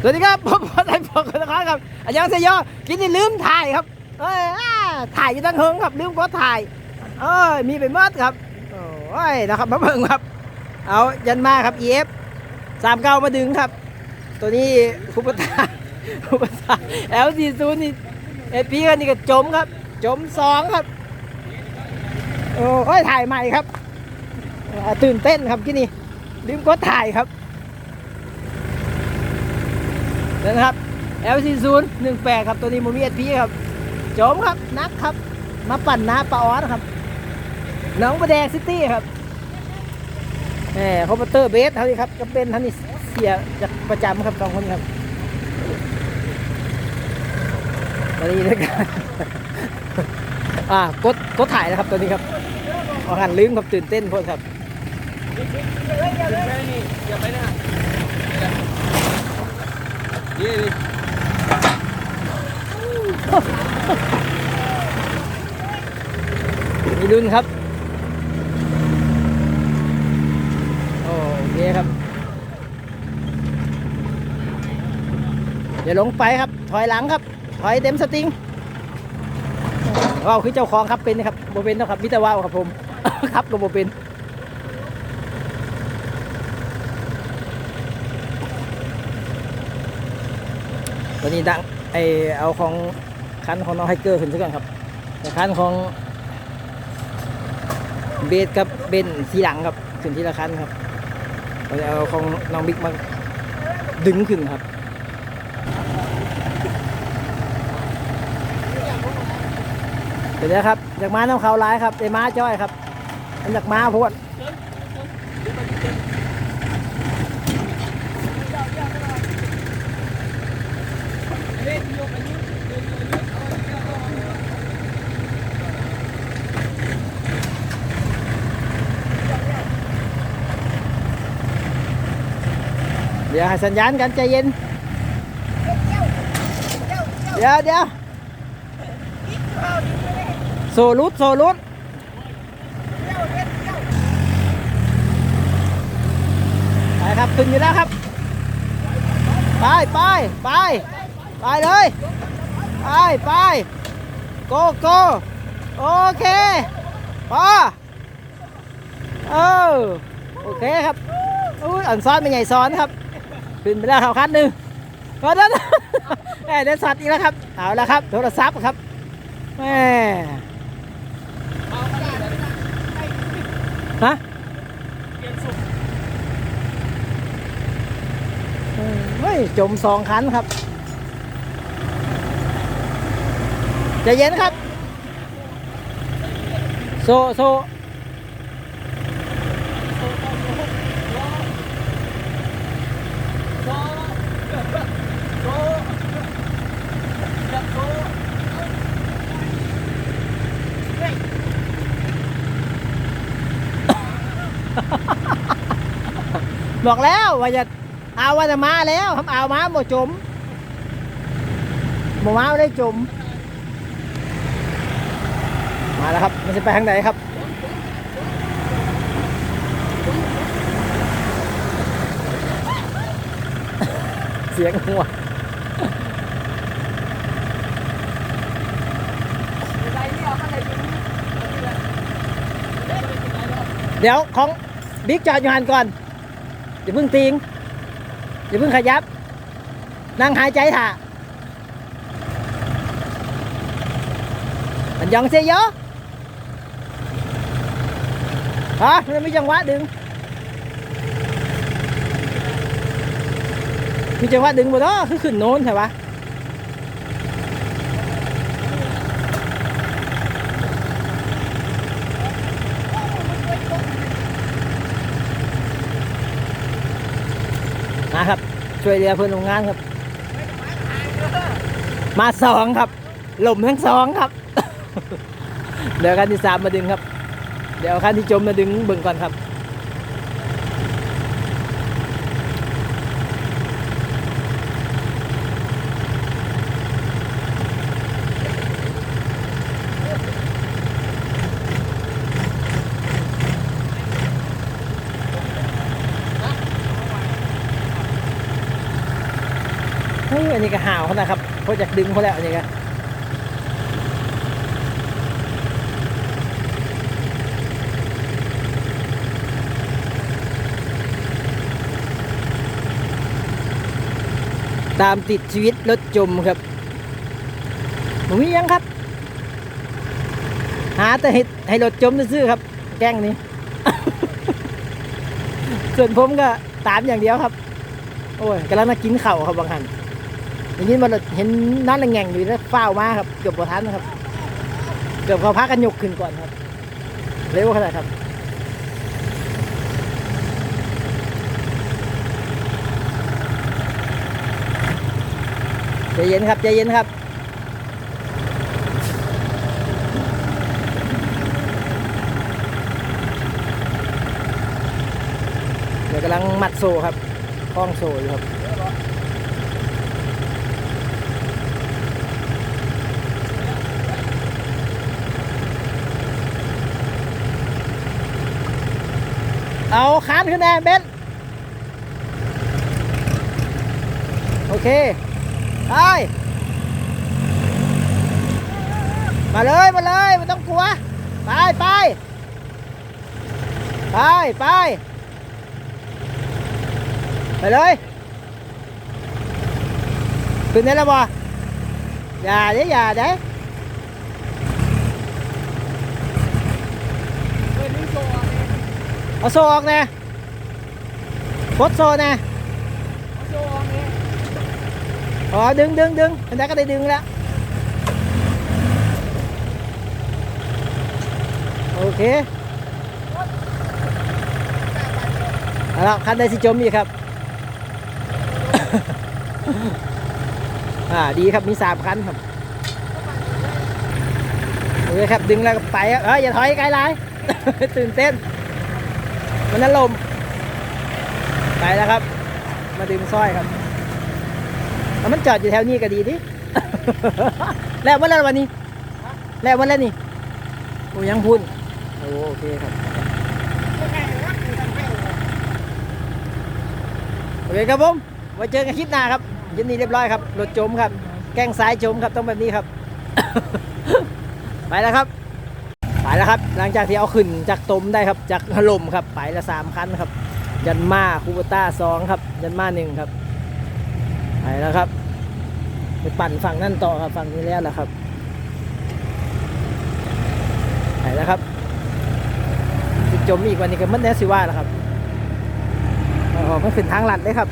สวัสดีครับผมพอได้บอกกันะครับครับอันยังเซโยกินนี่ลืมถ่ายครับเอ้ยอ่าถ่ายอยู่ตั้งเฮิงครับลืมกดถ่ายเอ้ยมีไปมดครับโอ้ยนะครับมาเบิ่งครับ เอายันมาครับ EF สามเก้ามาดึงครับ ตัวนี้คุปตาคุปตา L40 นี่เอพีกันนี่ก็จมครับ จมสองครับโอ้ยถ่ายใหม่ครับตื่นเต้นครับที่นี่ลืมกดถ่ายครับ นะครับ L40 18 ครับตัวนี้มูมีเอพีครับจมครับนักครับ มาปั่นน้าปลาออสครับน้องประแดงซิตี้ครับแหมคอมพิวเตอร์เบสเท่านี้ครับก็เป็นท่านี้เสียจากประจำครับสองคนครับตอนนี้ด้วยกันอ่ากดกดถ่ายนะครับตัวนี้ครับอาหันลืมครับตื่นเต้นโพดครับเยอะไปนะ มีรุ่นครับ โอเคครับ อย่าหลงไปครับ ถอยหลังครับ ถอยเต็มสตริงว้าวคือเจ้าของครับเป็นนะครับโบเป็นนะครับมิตรว้าวครับผม ครับก็โบเป็น ตัวนี้ดังไอเอาของคันของน้องไฮเกอร์ขึ้นซะก่อนครับแต่คันของเบสกับเบนทีหลังครับขึ้นทีละคันครับเราจะเอาของน้องบิ๊กมาดึงขึ้นครับเดี๋ยวครับจากม้าน้ำเขาร้ายครับไอ้ม้าจ้อยครับมันจากม้าพวด ดี๋ยวให้สัญญาณกันใจเย็น เดี๋ยวเดี๋ยวโซลุดโซลุดไปครับขึ้นอยู่แล้วครับ ไปไปไปไปเลย ไปไปโกโกโอเคพอเออโอเคครับอุ้ยอันซ้อนเป็นไงซ้อนครับ ขึ้นไปแล้วครับคันหนึ่งพอนั้นแหมได้สัตว์อีกแล้วครับ เอาละครับ โทรศัพท์ครับแหมฮะเฮ้ย จมสองคันครับใจเย็นครับ โซ โซ บอกแล้วว่าจะเอาว่าจะมาแล้วทำเอามาบ่จมบ่มาไม่ได้จม มาแล้วครับมันจะไปทางไหนครับเสียงหัวเดี๋ยวของบิ๊กจอดอยู่หันก่อน อย่าเพิ่งติงอย่าเพิ่งขยับ นั่งหายใจถ่าอันยองเซโยฮะมันมีจังหวะดึง มีจังหวะดึงบ่เนาะคือขึ้นโน้นใช่ปะนะครับ ช่วยเหลือเพื่อนโรงงานครับ มาสองครับหล่มทั้งสองครับ เดี๋ยวคันที่สามมาดึงครับ เดี๋ยวคันที่จมมาดึงเบิ่งก่อนครับ ฮ้ยอันนี้ก็ห่าวเขานะครับเขาอยากดึงเขาแล้วอันนี้ก็ตามติดชีวิตรถจมครับผมมียังครับ หาแต่เห็ดให้รถจมซื่อครับ แกล้งนี้ ส่วนผมก็ตามอย่างเดียวครับ โอ้ยกำลังมากินเข้าครับบางหัน อย่างนี้มันเห็นนั่นละแง่งอยู่แล้วเฝ้าวมาครับเกือบบ่ทันครับ เกือบเขาพักกันยกขึ้นก่อนครับ เร็วขนาดครับใจเย็นครับใจเย็นครับเดี๋ยวกำลังมัดโซ่ครับคล้องโซ่อยู่ครับ เอาคานขึ้นแน่เบนโอเคไปมาเลยมาเลยไม่ต้องกลัว ไปไปไปไปไปเลยขึ้นได้แล้วบ่อย่าเด้อย่าเด้ เฮ้ยนี่โชว์อะไร เอาโซ่ออกนะปลดโซ่นะโชว์อะไรอ๋อดึงดึงดึงอันนั้นก็ได้ดึงแล้ว โอเคเอาละคันได้สิจมอีกครับ อ่าดีครับมีสามคันครับโอเคครับดึงแล้วก็ไปเอ้ยอย่าถอยไกลไลยตื่นเต้น มันนั้นลม ไปแล้วครับ มาดึงสร้อยครับแล้วมันจอดอยู่แถวนี้ก็ดีดิแล้ววันแล้ววันนี้แล้ววันแล้วนี่โอ้ยังพุ่นโอ้โอเคครับโอเคครับผมไว้เจอกันคลิปหน้าครับเย็นนี้เรียบร้อยครับรถจมครับ แกล้งซ้ายจมครับต้องแบบนี้ครับ ไปแล้วครับไป แล้วครับ หลังจากที่เอาขึ้นจากตมได้ครับ จากถล่มครับ ไปละสามคันครับ ยันมาคูเบต้าสองครับ ยันมาหนึ่งครับ ไปแล้วครับ ไปปั่นฝั่งนั่นต่อครับ ฝั่งนี้แล้วละครับ ไปแล้วครับจมอีกวันนี้ก็มันแน่สิว่าแล้วครับอ๋อมันขึ้นทางลัดเลยครับ